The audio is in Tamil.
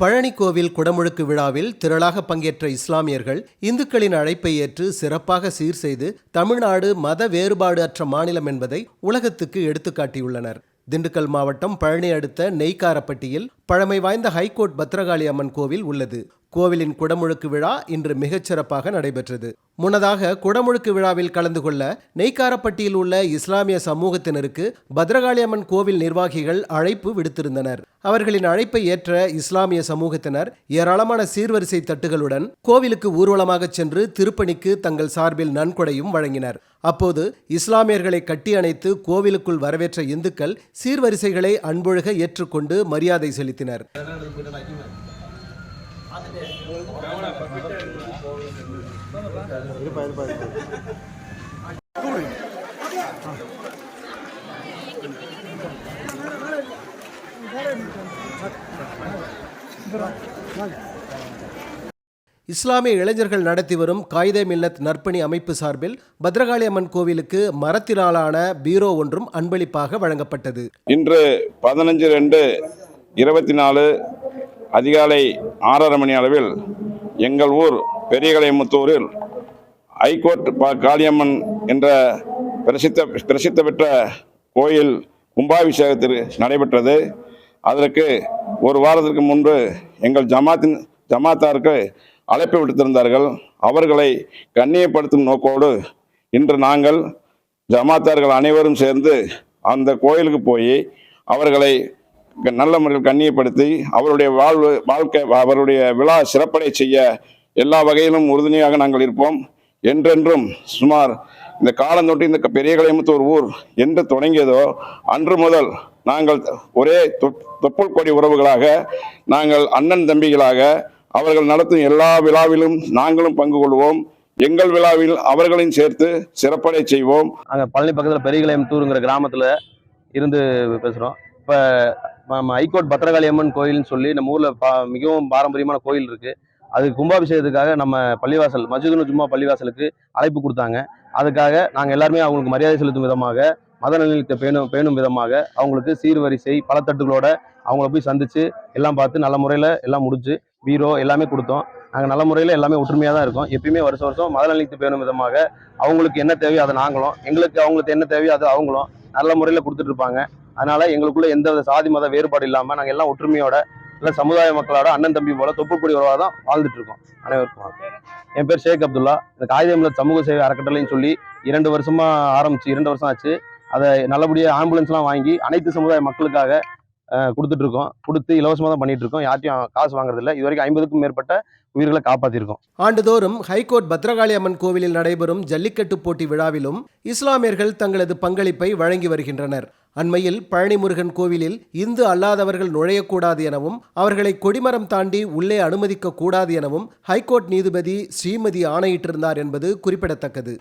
பழனி கோவில் குடமுழுக்கு விழாவில் திரளாக பங்கேற்ற இஸ்லாமியர்கள் இந்துக்களின் அழைப்பை ஏற்று சிறப்பாக சீர் செய்து தமிழ்நாடு மத வேறுபாடு அற்ற மாநிலம் என்பதை உலகத்துக்கு எடுத்துக்காட்டியுள்ளனர் திண்டுக்கல் மாவட்டம் பழனி அடுத்த நெய்க்காரப்பட்டியில் பழமை வாய்ந்த ஹைகோர்ட் பத்ரகாளி அம்மன் கோவில் உள்ளது. கோவிலின் குடமுழுக்கு விழா இன்று மிகச்சிறப்பாக நடைபெற்றது. முன்னதாக குடமுழுக்கு விழாவில் கலந்து கொள்ள நெய்க்காரப்பட்டியில் உள்ள இஸ்லாமிய சமூகத்தினருக்கு பத்ரகாளி அம்மன் கோவில் நிர்வாகிகள் அழைப்பு விடுத்திருந்தனர். அவர்களின் அழைப்பை ஏற்ற இஸ்லாமிய சமூகத்தினர் ஏராளமான சீர்வரிசை தட்டுகளுடன் கோவிலுக்கு ஊர்வலமாக சென்று திருப்பணிக்கு தங்கள் சார்பில் நன்கொடையும் வழங்கினர். அப்போது இஸ்லாமியர்களை கட்டி அணைத்து கோவிலுக்குள் வரவேற்ற இந்துக்கள் சீர்வரிசைகளை அன்பொழுக ஏற்றுக்கொண்டு மரியாதை செலுத்தினர். இஸ்லாமிய இளைஞர்கள் நடத்தி வரும் காயிதே மில்லத் நற்பணி அமைப்பு சார்பில் பத்ரகாளி அம்மன் கோவிலுக்கு மரத்தினாலான பீரோ ஒன்றும் அன்பளிப்பாக வழங்கப்பட்டது. இன்று பதினஞ்சு ரெண்டு இருபத்தி நாலு அதிகாலை ஆறரை மணி அளவில் எங்கள் ஊர் பெரியகலைமுத்தூரில் ஐகோர்ட் ப காளியம்மன் என்ற பிரசித்த பிரசித்த பெற்ற கோயில் கும்பாபிஷேகத்தில் நடைபெற்றது. அதற்கு ஒரு வாரத்திற்கு முன்பு எங்கள் ஜமாத்தின் ஜமாத்தாருக்கு அழைப்பு விடுத்திருந்தார்கள். அவர்களை கண்ணியப்படுத்தும் நோக்கோடு இன்று நாங்கள் ஜமாத்தார்கள் அனைவரும் சேர்ந்து அந்த கோயிலுக்கு போய் அவர்களை நல்ல முறையில் கண்ணியப்படுத்தி அவருடைய வாழ்வு வாழ்க்கை அவருடைய விழா சிறப்படை செய்ய எல்லா வகையிலும் உறுதுணையாக நாங்கள் இருப்போம். என்றென்றும் சுமார் இந்த காலந்தொட்டு இந்த பெரிய கலைமுத்தூர் ஊர் என்று தொடங்கியதோ அன்று முதல் நாங்கள் ஒரே தொப்புள் கொடி உறவுகளாக நாங்கள் அண்ணன் தம்பிகளாக அவர்கள் நடத்தும் எல்லா விழாவிலும் நாங்களும் பங்கு கொள்வோம். எங்கள் விழாவில் அவர்களையும் சேர்த்து சிறப்படை செய்வோம். அங்கே பழனி பக்கத்தில் பெரியகலையம்புத்தூருங்கிற கிராமத்தில் இருந்து பேசுகிறோம் இப்போ நம்ம ஹைகோர்ட் பத்திரகாளி அம்மன் கோயில்னு சொல்லி நம்ம ஊரில் பா மிகவும் பாரம்பரியமான கோயில் இருக்குது அது கும்பாபிஷேகத்துக்காக நம்ம பள்ளிவாசல் மஜுதுனு ஜும்மா பள்ளிவாசலுக்கு அழைப்பு கொடுத்தாங்க. அதுக்காக நாங்கள் எல்லாருமே அவங்களுக்கு மரியாதை செலுத்தும் விதமாக மத நல்லிணக்கத்தை பேணும் பேணும் விதமாக அவங்களுக்கு சீர்வரிசை பலத்தட்டுகளோட அவங்கள போய் சந்திச்சு எல்லாம் பார்த்து நல்ல முறையில் எல்லாம் முடிச்சு பீரோ எல்லாமே கொடுத்தோம். நாங்கள் நல்ல முறையில் எல்லாமே ஒற்றுமையாக தான் இருக்கோம். எப்பயுமே வருஷம் வருஷம் மத நல்லிணக்கத்தை பேணும் விதமாக அவங்களுக்கு என்ன தேவையோ அதை நாங்களும் எங்களுக்கு அவங்களுக்கு என்ன தேவையோ அது அவங்களும் நல்ல முறையில் கொடுத்துட்ருப்பாங்க அதனால எங்களுக்குள்ள எந்த வித சாதி மத வேறுபாடு இல்லாமல் நாங்கள் எல்லாம் ஒற்றுமையோட இல்லை சமுதாய மக்களோட அண்ணன் தம்பி போல தொப்புக்குடி உறவாக தான் வாழ்ந்துட்டு இருக்கோம். அனைவருக்கும் என் பேர் ஷேக் அப்துல்லா. இந்த காகிதமில்ல சமூக சேவை அறக்கட்டளைன்னு சொல்லி இரண்டு வருஷமா ஆரம்பிச்சு இரண்டு வருஷம் ஆச்சு. அதை நல்லபடியாக ஆம்புலன்ஸ்லாம் வாங்கி அனைத்து சமுதாய மக்களுக்காக கொடுத்துட்ருக்கோம். கொடுத்துட்டு இருக்கோம் கொடுத்து இலவசமாக தான் பண்ணிட்டு இருக்கோம் யார்ட்டையும் காசு வாங்குறதில்ல. இது வரைக்கும் ஐம்பதுக்கும் மேற்பட்ட உயிர்களை காப்பாற்றிருக்கோம் ஆண்டுதோறும் ஹைகோர்ட் பத்ரகாளி அம்மன் கோவிலில் நடைபெறும் ஜல்லிக்கட்டு போட்டி விழாவிலும் இஸ்லாமியர்கள் தங்களது பங்களிப்பை வழங்கி வருகின்றனர். அண்மையில் பழனிமுருகன் கோவிலில் இந்து அல்லாதவர்கள் நுழையக்கூடாது எனவும் அவர்களை கொடிமரம் தாண்டி உள்ளே அனுமதிக்க கூடாது எனவும் ஹைகோர்ட் நீதிபதி ஸ்ரீமதி ஆணையிட்டிருந்தார் என்பது குறிப்பிடத்தக்கது.